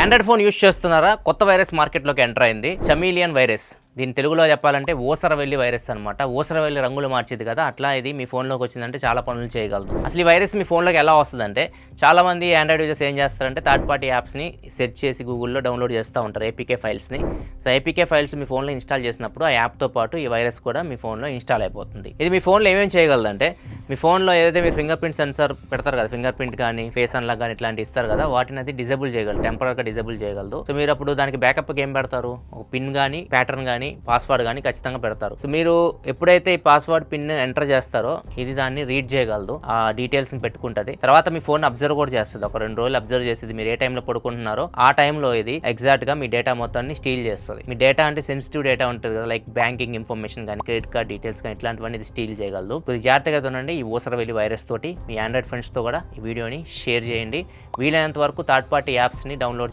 Android phone use చేస్తున్నారా? కొత్త virus మార్కెట్లోకి ఎంటర్ అయింది. చమీలియన్ వైరస్ దీని తెలుగులో చెప్పాలంటే ఓసరవెల్లి వైరస్ అనమాట ఓసరవెల్లి రంగులు మార్చేది కదా అట్లా ఇది మీ ఫోన్లోకి వచ్చిందంటే చాలా పనులు చేయగలదు. అసలు ఈ వైరస్ మీ ఫోన్లోకి ఎలా వస్తుందంటే చాలామంది ఆండ్రాయిడ్ యూజర్స్ ఏం చేస్తారంటే థర్డ్ పార్టీ యాప్స్ని సెర్చ్ చేసి గూగుల్లో డౌన్లోడ్ చేస్తూ ఉంటారు ఏపీకే ఫైల్స్ని సో ఏపీకే ఫైల్స్ మీ ఫోన్లో ఇన్స్టాల్ చేసినప్పుడు ఆ యాప్తో పాటు ఈ వైరస్ కూడా మీ ఫోన్లో ఇన్స్టాల్ అయిపోతుంది. ఇది మీ ఫోన్లో ఏమేమి చేయగలదంటే మీ ఫోన్లో ఏదైతే మీరు ఫింగర్ ప్రింట్ సెన్సార్ పెడతారు కదా ఫింగర్ ప్రింట్ కానీ ఫేస్ అన్లాక్ కానీ ఇట్లాంటి ఇస్తారు కదా వాటిని అది డిజేబుల్ చేయగలరు టెంపరీగా డిజేబుల్ చేయగలదు సో మీరు అప్పుడు దానికి బ్యాకప్కి ఏం పెడతారు? ఒక పిన్ కానీ ప్యాటర్న్ కానీ పాస్వర్డ్ కానీ ఖచ్చితంగా పెడతారు. సో మీరు ఎప్పుడైతే ఈ పాస్వర్డ్ పిన్ ఎంటర్ చేస్తారో ఇది దాన్ని రీడ్ చేయగలదు ఆ డీటెయిల్స్ని పెట్టుకుంటుంది. తర్వాత మీ ఫోన్ అబ్జర్వ్ కూడా చేస్తుంది ఒక రెండు రోజులు అబ్జర్వ్ చేసేది మీరు ఏ టైంలో పడుకుంటున్నారో ఆ టైంలో ఇది ఎగ్జాక్ట్గా మీ డేటా మొత్తాన్ని స్టీల్ చేస్తుంది. మీ డేటా అంటే సెన్సిటివ్ డేటా ఉంటుంది కదా లైక్ బ్యాంకింగ్ ఇన్ఫర్మేషన్ కానీ క్రెడిట్ కార్డ్ డీటెయిల్స్ కానీ ఇట్లాంటివన్నీ ఇది స్టీల్ చేయగలదు కొద్దిగా జాగ్రత్తగా ఉండండి ఈ ఊసరవెల్లి వైరస్ తోటి మీ ఆండ్రాయిడ్ ఫ్రెండ్స్తో కూడా ఈ వీడియోని షేర్ చేయండి. వీలైనంత వరకు థర్డ్ పార్టీ యాప్స్ని డౌన్లోడ్ చేయండి.